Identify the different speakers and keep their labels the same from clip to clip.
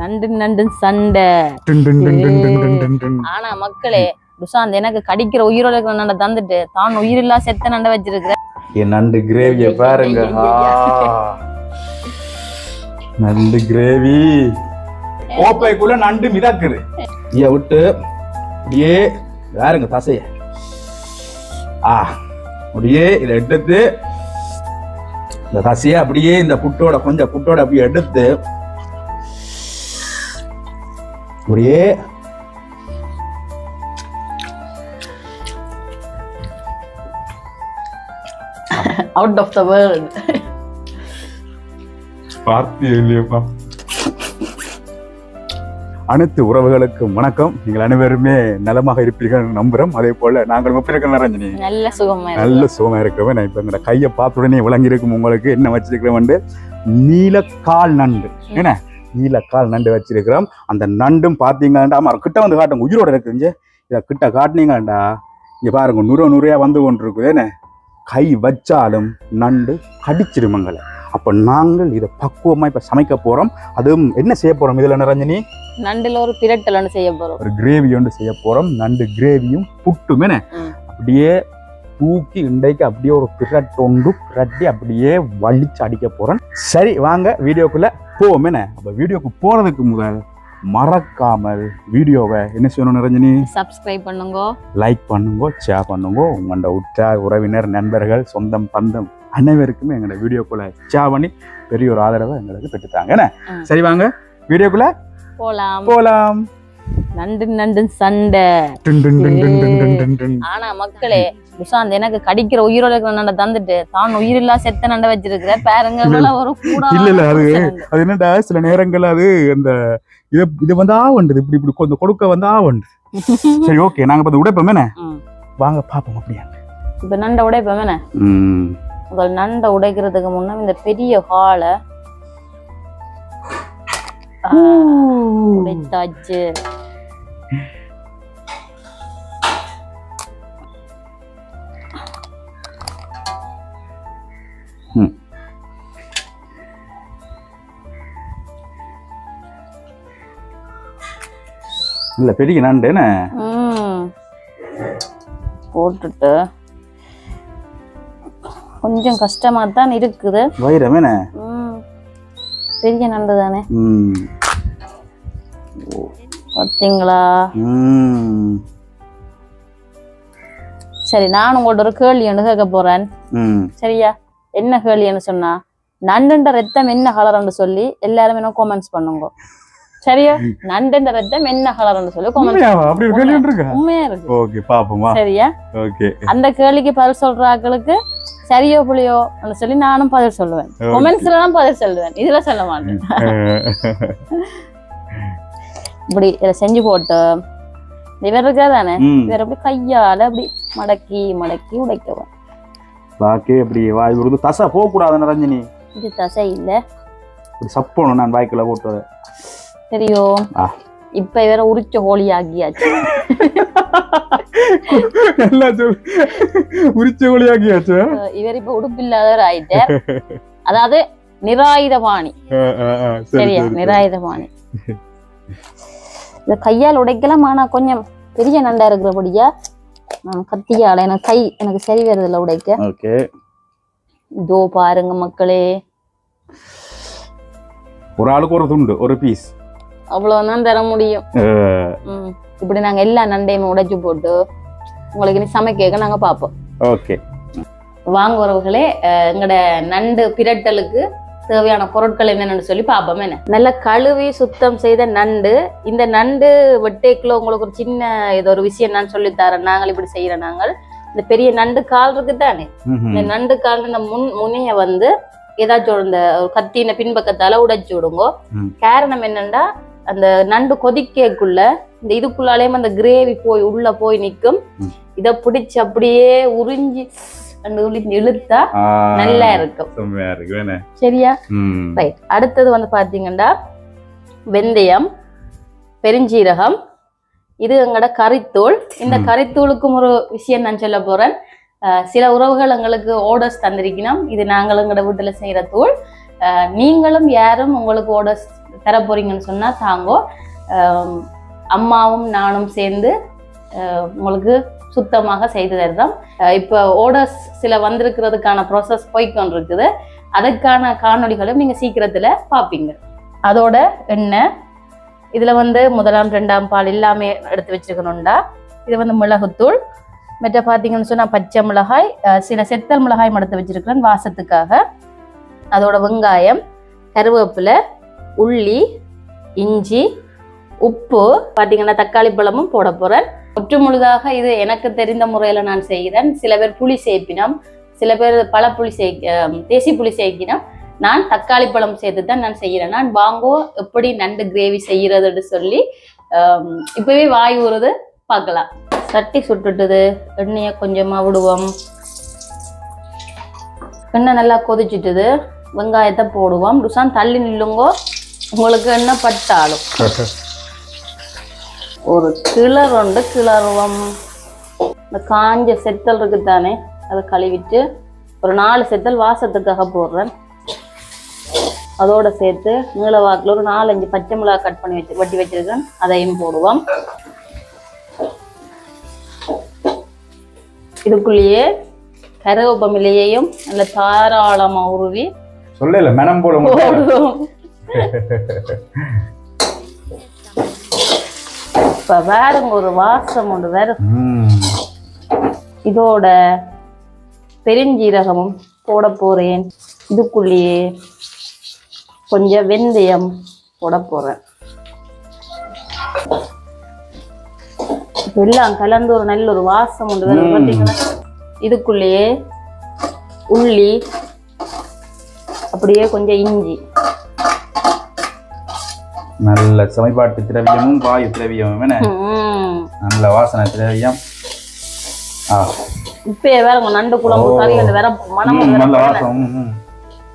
Speaker 1: நண்டு நண்டு சண்டை. ஆனா மக்களே துஷாந்த் எனக்கு கடிக்கிற உயிரோட இருக்கிற நண்டை தந்துட்டு தான் உயிரில்லா செத்த நண்டை வச்சிருக்கிறேன்
Speaker 2: என் நண்டு கிரேவிய பாருங்க. நண்டு கிரேவி கோப்பைக்குள்ள நண்டு மிதக்குது. இதை விட்டு அப்படியே வேறுங்க தசைய ஆ அப்படியே இதை எடுத்து இந்த தசையை அப்படியே இந்த புட்டோட கொஞ்சம் புட்டோட அப்படியே எடுத்து அப்படியே.
Speaker 1: அவுட் ஆஃப் த வேர்ல்ட்
Speaker 2: பார்த்து இல்லையப்பா? அனைத்து உறவுகளுக்கும் வணக்கம். நீங்கள் அனைவருமே நலமாக இருப்பீர்கள் நம்புறோம் அதே போல நாங்கள் எப்படி இருக்க ரஞ்சனி
Speaker 1: நல்ல சுகமா
Speaker 2: நல்ல சுகமா இருக்கிறவன் நான் இப்ப எங்களோட கையை பார்த்த உடனே விளங்கி இருக்கும் உங்களுக்கு. என்ன வச்சிருக்கிறோம் வந்து நீலக்கால் நண்டு. என்ன? நீலக்கால் நண்டு வச்சிருக்கிறோம். அந்த நண்டும் பார்த்தீங்கன்னா ஆமா கிட்ட வந்து காட்டுங்க உயிரோட இருக்குங்க இதை கிட்ட காட்டினீங்கடா இங்க பாருங்க நுர நுரையா வந்து கொண்டு இருக்குது என்ன கை வச்சாலும் நண்டு கடிச்சிருமங்களை அப்ப நாங்கள் இதை பக்குவமா இப்ப சமைக்க போறோம். அதுவும் என்ன செய்ய போறோம் இதுல நிரஞ்சனி?
Speaker 1: நண்டுல ஒரு பிரட்டல் ஒன்று செய்ய போறோம்.
Speaker 2: ஒரு கிரேவி ஒன்று செய்ய போறோம். நண்டு கிரேவியும் புட்டும் என்ன. அப்படியே தூக்கி இன்றைக்கு அப்படியே ஒரு பிரட்டொண்டு பிரட்டி அப்படியே வலிச்சு அடிக்க போறேன் சரி வாங்க வீடியோக்குள்ள போவோம். என்ன? அப்ப வீடியோக்கு போறதுக்கு முதல் மறக்காமல் வீடியோவை என்ன செய்யணும் நிரஞ்சனி
Speaker 1: சப்ஸ்கிரைப் பண்ணுங்க.
Speaker 2: லைக் பண்ணுங்க ஷேர் பண்ணுங்க. உங்களோட உற்றார் உறவினர் நண்பர்கள் சொந்தம் பந்தம் அனைவருக்குமே எங்களோட வீடியோக்குள்ள ஷேர் பண்ணி பெரிய ஒரு ஆதரவை எங்களுக்கு பெற்றுத்தாங்க என்ன. சரி வாங்க வீடியோக்குள்ள
Speaker 1: போலாம்.
Speaker 2: போலாம்.
Speaker 1: நண்டு நண்டு சண்டை. ஆனா மக்களே சுஷாந்த் எனக்கு கடிக்கிற உயிரோட இருக்கிற நண்டை தந்துட்டு தான் உயிரில்லா செத்த நண்டை வச்சிருக்கிற பேரங்க ஒரு கூட
Speaker 2: இல்ல இல்ல அது அது என்னடா சில நேரங்கள் அது அந்த இது இது வந்து ஆவண்டுது இப்படி இப்படி கொஞ்சம் கொடுக்க வந்து ஆவண்டு சரி ஓகே நாங்க பார்த்து உடைப்போம் என்ன? வாங்க பாப்போம் அப்படியா.
Speaker 1: இப்ப நண்டை உடைப்போம் என்ன? உங்கள் நண்டை உடைக்கிறதுக்கு முன்னே இந்த பெரிய ஹால உடைத்தாச்சு.
Speaker 2: இல்ல பெரிய நண்டு என்ன?
Speaker 1: ம். போட்டுட்டு. கொஞ்சம் கஷ்டமா தான் இருக்குது.
Speaker 2: வைரம் என்ன.
Speaker 1: பெரிய நண்டு தானே.
Speaker 2: ம்.
Speaker 1: பார்த்தீங்களா சரி நான் உங்கள்ட்ட ஒரு கேள்வி ஒன்று கேட்க போறேன். சரியா? என்ன கேள்வின்னு சொன்னா நண்டுன்ற ரத்தம் என்ன கலர்னு சொல்லி எல்லாரும் என்ன கமெண்ட்ஸ் பண்ணுங்க. சரியா? நண்டுன்ற ரத்தம் என்ன கலர்னு சொல்லி கமெண்ட் உண்மையா? இருக்கு?
Speaker 2: ஓகே பாப்போமா
Speaker 1: சரியா?
Speaker 2: ஓகே.
Speaker 1: அந்த கேள்விக்கு பதில் சொல்ற ஆட்களுக்கு சரியோ புளியோ சொல்லி நானும் பதில் சொல்லுவேன். கொமெண்ட்ஸ்ல தான் பதில் சொல்லுவேன். இதுல சொல்ல மாட்டேன். இப்படி இதை செஞ்சு போட்டு இவர் இருக்கா தானே? இவர் அப்படி கையால அப்படி மடக்கி மடக்கி உடைக்கவும்.
Speaker 2: பாக்கே அப்படி வாய் விடுது தசை போக கூடாது ரஞ்சனி?
Speaker 1: இது தசை இல்ல.
Speaker 2: இப்படி சப்போணும் நான் வாய்க்குள்ள போட்டு.
Speaker 1: தெரியும். இப்ப இவர உரிச்ச
Speaker 2: நல்லா சொல். உரிச்ச ஒளியாக்கியாச்சு
Speaker 1: அஹ் இவர் இப்ப உடுப்பில்லாதவர் ஆயிட்டார். அதாவது நிராயுதபாணி. சரியா? நிராயுதபாணி. இந்த கையால் உடைக்கலாம் ஆனா கொஞ்சம் பெரிய நண்டா இருக்கிறபடியா நான் கத்தியால எனக்கு கை எனக்கு சரி வருதில்ல உடைக்க.
Speaker 2: ஓகே.
Speaker 1: இதோ பாருங்க மக்களே.
Speaker 2: ஒரு ஆளுக்கு ஒரு துண்டு ஒரு பீஸ்
Speaker 1: அவ்வளவுதான் தர முடியும். இப்படி நாங்க எல்லா நண்டையுமே உடைச்சு போட்டு உங்களுக்கு இனி சமைக்க நாங்க பார்ப்போம்
Speaker 2: ஓகே.
Speaker 1: வாங்க உறவுகளே அஹ் எங்கட நண்டு பிரட்டலுக்கு தேவையான பொருட்கள் என்னென்னு சொல்லி பார்ப்போம். என்ன? நல்ல கழுவி சுத்தம் செய்த நண்டு. இந்த நண்டு வெட்டேக்குள்ள உங்களுக்கு ஒரு சின்ன ஏதோ ஒரு விஷயம் நான் சொல்லி தரேன். நாங்கள் இப்படி செய்யறோம் நாங்கள். இந்த பெரிய நண்டு கால் இருக்கு தானே இந்த நண்டு கால் இந்த முன் முனைய வந்து ஏதாச்சும் இந்த கத்தின பின்பக்கத்தால உடைச்சு விடுங்க. காரணம் என்னன்னா அந்த நண்டு கொதிக்கக்குள்ள இந்த இதுக்குள்ளாலே அந்த கிரேவி போய் உள்ள போய் நிக்கும்.
Speaker 2: ம்.
Speaker 1: இத பிடிச்சு அப்படியே உறிஞ்சி இழுத்தா நல்லா இருக்கும். சரியா? ரைட் அடுத்தது வந்து பாத்தீங்கன்னா வெந்தயம் பெருஞ்சீரகம் இது எங்களோட கறித்தூள். இந்த. கறித்தூளுக்கும் ஒரு விஷயம் நான் சொல்ல போறேன். சில உறவுகள் எங்களுக்கு ஆர்டர்ஸ் தந்திருக்கணும். இது நாங்கள் எங்களோட வீட்டுல செய்யற தூள். நீங்களும் யாரும் உங்களுக்கு ஆர்டர்ஸ் தர போறீங்கன்னு சொன்னா தாங்கோ. அம்மாவும் நானும் சேர்ந்து உங்களுக்கு சுத்தமாக செய்து தருதோம் இப்போ ஓடர்ஸ் சில வந்திருக்கிறதுக்கான ப்ராசஸ் போய்கொண்டிருக்குது அதுக்கான காணொளிகளும் நீங்கள் சீக்கிரத்தில் பார்ப்பீங்க அதோட எண்ணெய் இதில் வந்து முதலாம் ரெண்டாம் பால் எல்லாமே எடுத்து வச்சிருக்கணும்டா. இது வந்து மிளகுத்தூள். மற்ற பார்த்தீங்கன்னு சொன்னால் பச்சை மிளகாய் சில செத்தல் மிளகாய் எடுத்து வச்சிருக்கிறேன் வாசத்துக்காக. அதோட வெங்காயம் கருவேப்பிலை உள்ளி இஞ்சி உப்பு பார்த்தீங்கன்னா தக்காளி பழமும் போட போகிறேன் ஒற்றுமுழுதாக இது எனக்கு தெரிந்த முறையில நான் செய்கிறேன். சில பேர் புளி சேர்ப்பினம் சில பேர் பழப்புளி சே தேசி புளி சேர்க்கினம் நான் தக்காளி பழம் சேர்த்து தான் நான் செய்கிறேன். நான் வாங்கோ எப்படி நண்டு கிரேவி செய்யறதுன்னு சொல்லி ஆம், இப்பவே வாய் ஊறுது பார்க்கலாம். சட்டி சுட்டுட்டுது எண்ணெயை கொஞ்சமாக விடுவோம். எண்ணெய் நல்லா கொதிச்சுட்டுது. வெங்காயத்தை போடுவோம். ருசான் தள்ளி நில்லுங்கோ. உங்களுக்கு எண்ணெய் பட்டாலும். ஒரு கிளர் உண்டு கிளறுவோம் இந்த காஞ்ச செத்தல் இருக்கு தானே அதை கழுவிட்டு ஒரு நாலு செத்தல் வாசத்துக்காக போடுறேன். அதோட சேர்த்து நீள வாக்கில் ஒரு நாலஞ்சு பச்சை மிளகா கட் பண்ணி வச்சு வட்டி வச்சிருக்கேன். அதையும் போடுவோம். இதுக்குள்ளேயே கருவேப்பமிலையையும் நல்ல தாராளமா உருவி
Speaker 2: சொல்லல மெனம்.
Speaker 1: போடுவோம். இப்ப வேறங்க ஒரு வாசம் ஒன்று வேற. இதோட பெருஞ்சீரகமும் போட போறேன் இதுக்குள்ளேயே கொஞ்சம் வெந்தயம் போட போறேன் இப்ப எல்லாம் கலந்து ஒரு நல்ல ஒரு வாசம் உண்டு வேற. பார்த்தீங்கன்னா இதுக்குள்ளேயே உள்ளி அப்படியே கொஞ்சம் இஞ்சி
Speaker 2: நல்ல சமைப்பாட்டு திரவியமும் வாயு திரவியமும் என்ன. நல்ல வாசனை திரவியம்
Speaker 1: இப்பயே வேற நண்டு குழம்பு
Speaker 2: ஓ.
Speaker 1: கறி வந்து வேற மனம்
Speaker 2: ம்,
Speaker 1: வேற
Speaker 2: நல்ல. வாசம்.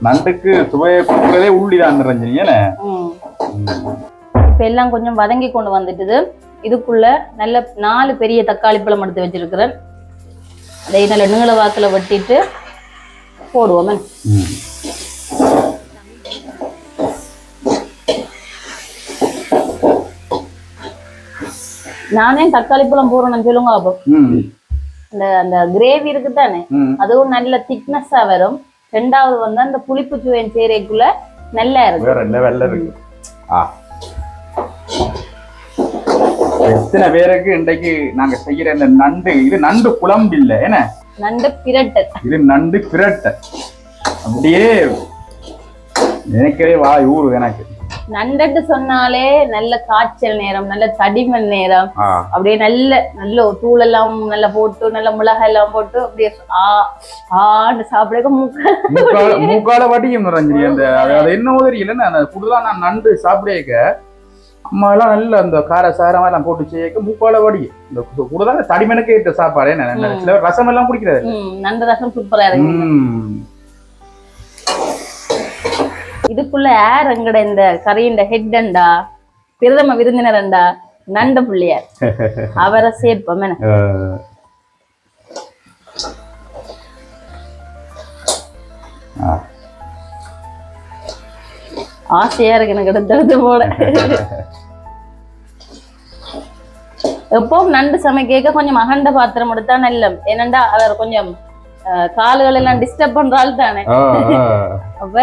Speaker 2: நண்டுக்கு சுவையை கொடுக்கறதே உள்ளிதான் நிறஞ்சினி.
Speaker 1: இப்ப எல்லாம் கொஞ்சம் வதங்கி கொண்டு வந்துட்டுது இதுக்குள்ள நல்ல நாலு பெரிய தக்காளி பழம் எடுத்து வச்சிருக்கிறேன் அதை நல்ல நீள வாக்குல வெட்டிட்டு போடுவோமே நானே தக்காளி பழம் போடணும்னு சொல்லுங்க அப்போ.
Speaker 2: ம்.
Speaker 1: அந்த கிரேவி இருக்கு தானே. அதுவும் நல்ல திக்னஸா வரும். ரெண்டாவது வந்து அந்த புளிப்பு சுவையின் சேரைக்குள்ள நல்லா இருக்கு.
Speaker 2: வேற லெவல்ல இருக்கு? ஆ. எத்தனை பேருக்கு இன்றைக்கு நாங்க செய்யற இந்த நண்டு இது நண்டு குழம்பு இல்ல என்ன?
Speaker 1: நண்டு பிரட்டு.
Speaker 2: இது நண்டு பிரட்டை. அப்படியே நினைக்கவே வாய் ஊறு எனக்கு.
Speaker 1: நண்டுன்னு சொன்னாலே நல்ல காய்ச்சல் நேரம் நல்ல தடிமன் நேரம். அப்படியே நல்ல நல்ல தூள் எல்லாம் நல்லா போட்டு நல்ல மிளகாய் எல்லாம் போட்டு அப்படியே ஆ ஆண்டு சாப்பிட முக்க
Speaker 2: மூக்கால மூக்கால வடியும் ரஞ்சினி. அந்த அது அது என்ன தெரியல புதுலா நான் நண்டு சாப்பிடேக்க. அம்மா எல்லாம் நல்ல அந்த கார சாரம் எல்லாம் போட்டு செய்யக்க மூக்கால வடியும் இந்த கூடுதலா தடிமனுக்கு ஏற்ற சாப்பாடு என்ன. சில ரசம் எல்லாம் குடிக்கிறது
Speaker 1: நண்டு ரசம் சூப்பரா இருக்கு. இதுக்குள்ள ஏர் எங்கட இந்த கறியின் ஹெட்டண்டா பிரதம விருந்தினரண்டா நண்ட பிள்ளையார். அவரை சேர்ப்போம். ஆசையா இருக்கு எனக்கு எடுத்து போட. எப்பவும் நண்டு சமைக்க கொஞ்சம் அகண்ட பாத்திரம் எடுத்தா நல்லம் ஏனண்டா அவர் கொஞ்சம் கால்கள் எல்லாம் டிஸ்டர்ப் பண்ற ஆள் தானே. அப்ப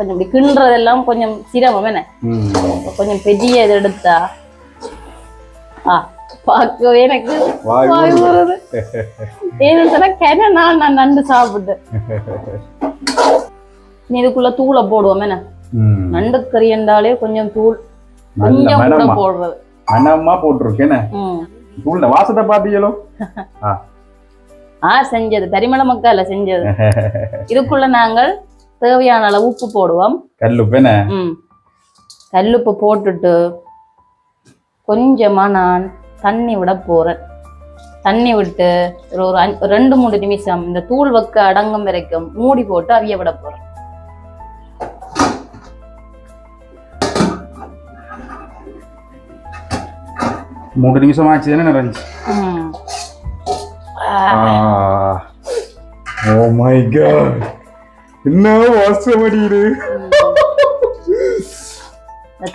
Speaker 1: கொஞ்சம் இப்படி கிண்டுறதெல்லாம் கொஞ்சம் சிரமம் என்ன. கொஞ்சம் பெரிய இது எடுத்தா ஆ பார்க்கவே எனக்கு
Speaker 2: வாய்
Speaker 1: வாய்
Speaker 2: ஊறுது.
Speaker 1: ஊறுது ஏன்னு சொன்னா கென நான் நான் நண்டு சாப்பிட்டு. நீ இதுக்குள்ள தூளை போடுவோம் என்ன. நண்டு கறி என்றாலே கொஞ்சம் தூள். கொஞ்சம் கூட போடுறது.
Speaker 2: மனமா போட்டிருக்கேன் உள்ள வாசத்தை பார்த்தீங்களோ
Speaker 1: ஆ செஞ்சது. தரிமள மக்கள் செஞ்சது. இதுக்குள்ள நாங்கள் தேவையான அளவு உப்பு போடுவோம்.
Speaker 2: கல்லு பேன
Speaker 1: ம். கல்லுப்பு போட்டுட்டு கொஞ்சமா நான் தண்ணி விட போறேன். தண்ணி விட்டு ஒரு ரெண்டு மூணு நிமிஷம் இந்த தூள் வக்க அடங்கும் வரைக்கும் மூடி போட்டு அவிய விட போறேன்.
Speaker 2: மூணு நிமிஷம் ஆச்சு தானே நிறைஞ்சு. ஓ மை காட் என்ன வாசம் அடியுது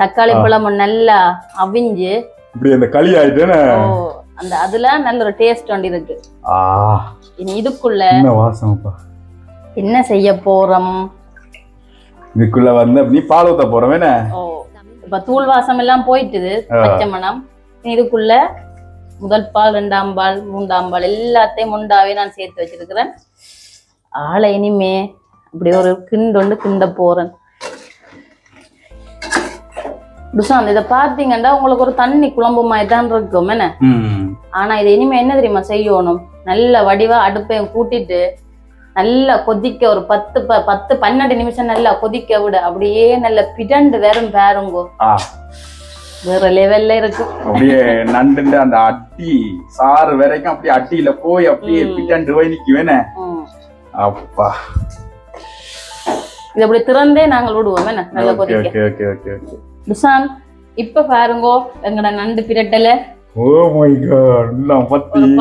Speaker 1: தக்காளி. பழம் நல்லா அவிஞ்சு
Speaker 2: இப்படி அந்த களி ஆயிட்டேன்னு
Speaker 1: ஓ அந்த அதுல நல்ல ஒரு டேஸ்ட் ஒன்று இருக்கு. இனி இதுக்குள்ள
Speaker 2: என்ன வாசம்ப்பா?
Speaker 1: என்ன செய்ய போறோம்?
Speaker 2: இதுக்குள்ள வந்து நீ பால் ஊத்த போறோம் என்ன?
Speaker 1: இப்ப தூள் வாசம் எல்லாம் போயிட்டுது. பச்சை மணம். இதுக்குள்ள முதல் பால் ரெண்டாம் பால் மூன்றாம் பால் எல்லாத்தையும் முண்டாவே நான் சேர்த்து வச்சிருக்கிறேன். ஆளை இனிமே அப்படி ஒரு கிண்டொண்டு கிண்ட போறேன். துஷாந்த் இதை பார்த்தீங்கன்னா உங்களுக்கு ஒரு தண்ணி குழம்பு மாதிரி தான் இருக்கும் என்ன? ஆனா இது இனிமே என்ன தெரியுமா செய்யணும்? நல்ல வடிவா அடுப்பையும் கூட்டிட்டு நல்லா கொதிக்க ஒரு பத்து பத்து பன்னெண்டு நிமிஷம் நல்லா கொதிக்க விட. அப்படியே நல்ல பிடண்டு வேறும் பாருங்கோ. வேற லெவல்ல இருக்கு.
Speaker 2: அப்படியே நண்டுண்டு அந்த அட்டி சாறு வரைக்கும் அப்படியே அட்டியில போய் அப்படியே
Speaker 1: ம்.
Speaker 2: பிட்டாண்டு போய் நிக்குவேனே. அப்பா.
Speaker 1: இது அப்படி திறந்தே நாங்கள் விடுவோம் என்ன? நல்லா
Speaker 2: ஓகே
Speaker 1: துஷாந்த் இப்ப பாருங்கோ எங்கட நண்டு பிரட்டல.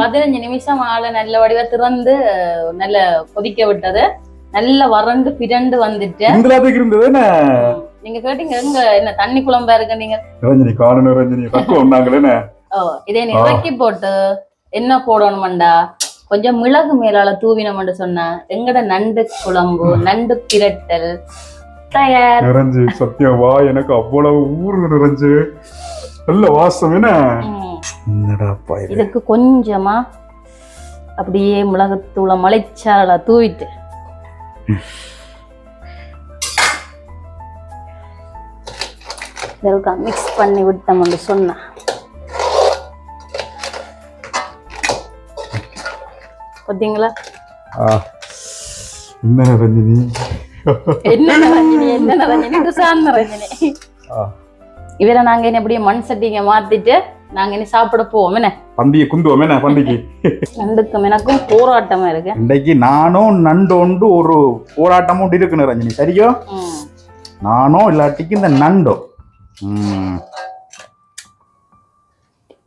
Speaker 1: பதினஞ்சு நிமிஷம் ஆள நல்ல வடிவா திறந்து நல்ல கொதிக்க விட்டது. நல்ல வறண்டு பிறண்டு வந்துட்டு. நீங்க கேட்டீங்க எங்க என்ன தண்ணி குழம்பா இருக்கு நீங்க?
Speaker 2: ரஞ்சனி காணணும் ரஞ்சனி பக்குவம் நாங்களே
Speaker 1: இதை நீ இறக்கி போட்டு என்ன போடணுமாண்டா? கொஞ்சம் மிளகு மேலால தூவினோம்னு சொன்னா எங்கட நண்டு குழம்பு நண்டு பிரட்டல் தயார்.
Speaker 2: நிறைஞ்சு சத்தியம் வா எனக்கு அவ்வளவு ஊர் நிறைஞ்சு. நல்ல வாசம் என்ன?
Speaker 1: ம்.
Speaker 2: என்னடாப்பா இது
Speaker 1: இதுக்கு கொஞ்சமா அப்படியே மிளகுத்தூளை மலைச்சால தூவிட்டு. மிக்ஸ் பண்ணி விட்டோம்னு சொன்னா. பார்த்தீங்களா.
Speaker 2: என்ன ரஞ்சினி?
Speaker 1: என்ன ரஞ்சினி என்ன ரஞ்சினி? துசான் ரஞ்சினி. இவரை நாங்க இனி அப்படியே மண் சட்டிங்க மாத்திட்டு நாங்க இனி சாப்பிட போவோம். என்ன?
Speaker 2: பந்தியை குந்துவோம். என்ன? பந்திக்கு.
Speaker 1: நண்டுக்கும் எனக்கும் போராட்டமா இருக்கு.
Speaker 2: இன்றைக்கு நானும் நண்டோண்டு ஒரு போராட்டம் உண்டு இருக்குன்னு ரஞ்சினி. சரியோ. நானோ இல்லாட்டிக்கு இந்த நண்டோ.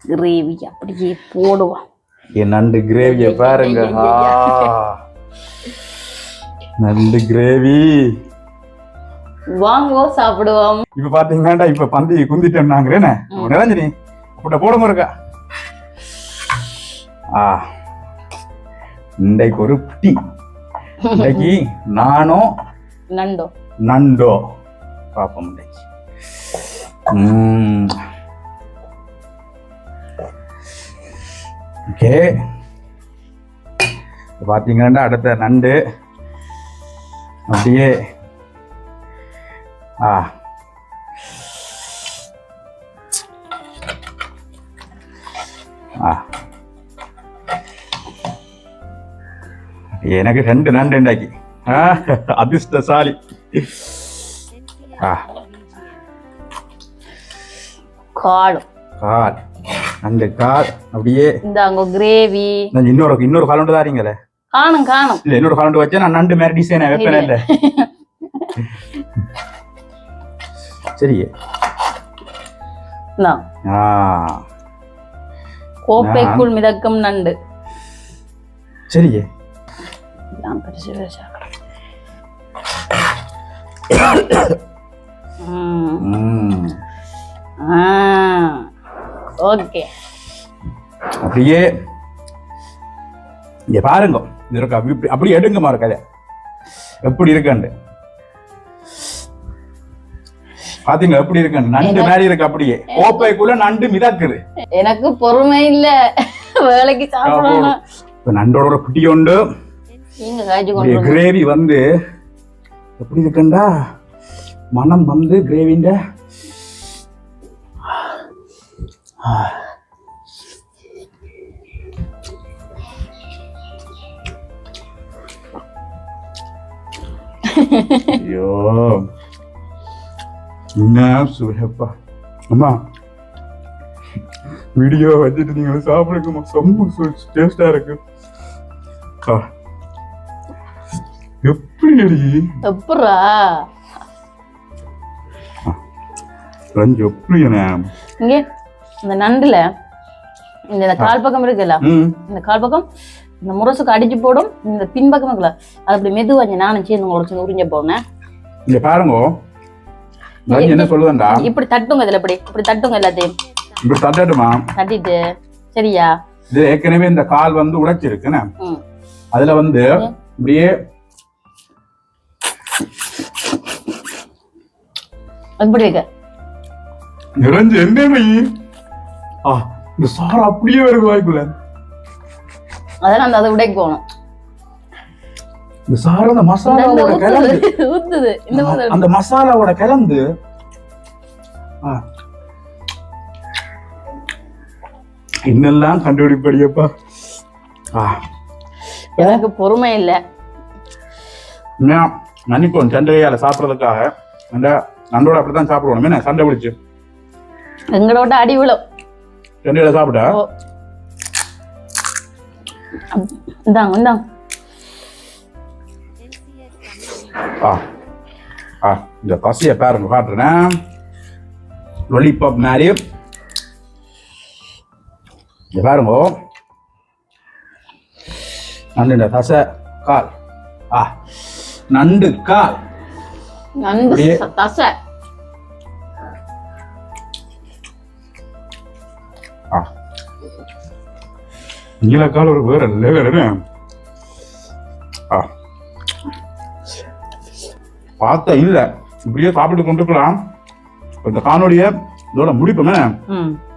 Speaker 1: கிரேவி அப்படியே போடுவோம்.
Speaker 2: என் நண்டு கிரேவியை பாருங்க. ஆ. நண்டு கிரேவி
Speaker 1: வாங்கோ சாப்பிடுவோம்.
Speaker 2: இப்ப பாத்தீங்கன்னா இப்ப பந்தி குந்திட்டோம்
Speaker 1: ம்.
Speaker 2: நிரஞ்சனி அப்பட போடுங்க இருக்கா ஆ. இன்றைக்கு ஒரு டீ இன்னைக்கு நானும்
Speaker 1: நண்டோ.
Speaker 2: நண்டோ. பாப்போம் இன்னைக்கு ஓகே பார்த்தீங்கன்னா அடுத்த நண்டு. அப்படியே ஆ. ஆ. எனக்கு ரெண்டு நண்டு உண்டாக்கி ஆ அதிர்ஷ்டசாலி. ஆ.
Speaker 1: காலும்.
Speaker 2: கால். அந்த கால் அப்படியே
Speaker 1: இந்தாங்க கிரேவி
Speaker 2: நான் இன்னொரு இன்னொரு கால் உண்டு தாரீங்களே?
Speaker 1: காணும் காணும்.
Speaker 2: இல்ல இன்னொரு கால் உண்டு வச்சா நான் நண்டு மாதிரி டிசைன் வைப்பேன் இல்ல. சரி.
Speaker 1: இந்தா, கோப்பைக்குள் மிதக்கும் நண்டு.
Speaker 2: சரி.
Speaker 1: இதான் ஓகே
Speaker 2: அப்படியே இங்க பாருங்க. இது இருக்கா? இப்படி அப்படி எடுங்கம்மா இருக்காது எப்படி இருக்காண்டு பாத்தீங்க எப்படி இருக்கு நண்டு மாதிரி இருக்கு அப்படியே. கோப்பைக்குள்ள நண்டு மிதக்குது.
Speaker 1: எனக்கு பொறுமை இல்ல. வேலைக்கு சாப்பிடணும்.
Speaker 2: நண்டோட ஒரு குட்டி உண்டு. கிரேவி வந்து எப்படி இருக்குண்டா மனம் வந்து கிரேவிண்ட ஐயோ. என்ன சுவையப்பா. அம்மா வீடியோ வச்சுட்டு நீங்க சாப்பிடுங்கம்மா. ரொம்ப டேஸ்டா இருக்கு. எப்படி அடி
Speaker 1: எப்பட்றா?
Speaker 2: ரஞ்சு எப்படி என்ன
Speaker 1: இந்த நண்டுல இந்த இந்த கால் பக்கம் இருக்குல்ல இந்த கால் பக்கம் இந்த முரசுக்கு அடிச்சு போடும் இந்த பின்பக்கம் இருக்குல்ல அது அப்படி மெதுவாஞ்சு நானும் சேர்ந்து சேர்ந்து உறிஞ்ச போனேன்
Speaker 2: இங்க பாருங்க. என்ன சொல்லுதண்டா?
Speaker 1: இப்படி தட்டுங்க இதுல இப்படி இப்படி தட்டுங்க எல்லாத்தையும்.
Speaker 2: இப்படி தட்டட்டுமா?
Speaker 1: தட்டிட்டு சரியா?
Speaker 2: இது ஏற்கனவே இந்த கால் வந்து உடைச்சிருக்குன்னு அதுல வந்து இப்படியே
Speaker 1: இப்படி வைக்க
Speaker 2: நிறைஞ்சு என்ன ஆ இந்த சாறு அப்படியே வருது வாய்க்குள்ள.
Speaker 1: அதெல்லாம் அந்த அதை உடைக்கு போகணும்.
Speaker 2: இந்த சாறு அந்த மசாலாவோட கலந்து. அந்த மசாலாவோட கலந்து. ஆ. என்னெல்லாம் கண்டுபிடிப்படியப்பா.
Speaker 1: எனக்கு பொறுமை இல்ல.
Speaker 2: மன்னிப்போம் சண்டையால சாப்பிட்றதுக்காக. அந்த நண்டோட அப்படித்தான் சாப்பிடுவோம். என்ன சண்டை பிடிச்சு.
Speaker 1: எங்களோட அடி விழும்.
Speaker 2: சண்டையில சாப்பிட்டா.
Speaker 1: இந்தாங்க இந்தாங்க.
Speaker 2: ஆ ஆ இந்த பசியை பாருங்க காட்டுறேன். லொலிபாப் மாதிரி. இங்க பாருங்க. நண்டு இந்த தசை கால். ஆ நண்டு கால்.
Speaker 1: நண்டு தசை.
Speaker 2: நீலக்கால் ஒரு வேற லெவல் ஆ. பார்த்த இல்ல. இப்படியே சாப்பிட்டு கொண்டிருக்கலாம். இந்த காணொலிய இதோட முடிப்போமே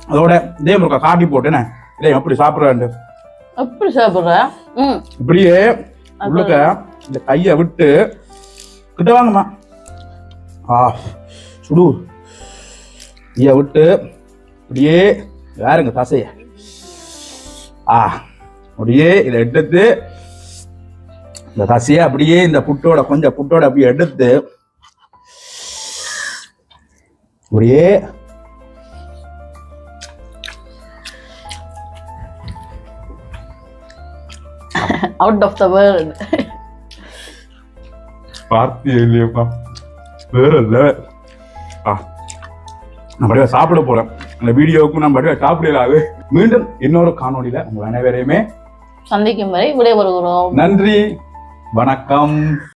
Speaker 2: அதோட இதே முருக்கா காட்டி போட்டேனே இதே எப்படி சாப்பிட்றாண்டு
Speaker 1: எப்படி சாப்பிடுற?
Speaker 2: இப்படியே உள்ளுக்க இந்த கையை விட்டு கிட்ட வாங்கம்மா. ஆ சுடு. கையை விட்டு இப்படியே வேறுங்க தசைய. ஆ அப்படியே இதை எடுத்து இந்த தசையை அப்படியே இந்த புட்டோட கொஞ்சம் புட்டோட அப்படியே எடுத்து அப்படியே
Speaker 1: அவுட் ஆஃப் த வேர்ல்ட்
Speaker 2: பார்த்தியே இல்லையப்பா? வேற இல்லை. ஆ நான் படிவா சாப்பிட போறேன். அந்த வீடியோவுக்கும் நான் படிவா சாப்பிடலாது மீண்டும் இன்னொரு காணொளியில உங்க அனைவரையுமே
Speaker 1: சந்திக்கும் வரை விடைபெறுகிறோம்.
Speaker 2: நன்றி. வணக்கம்.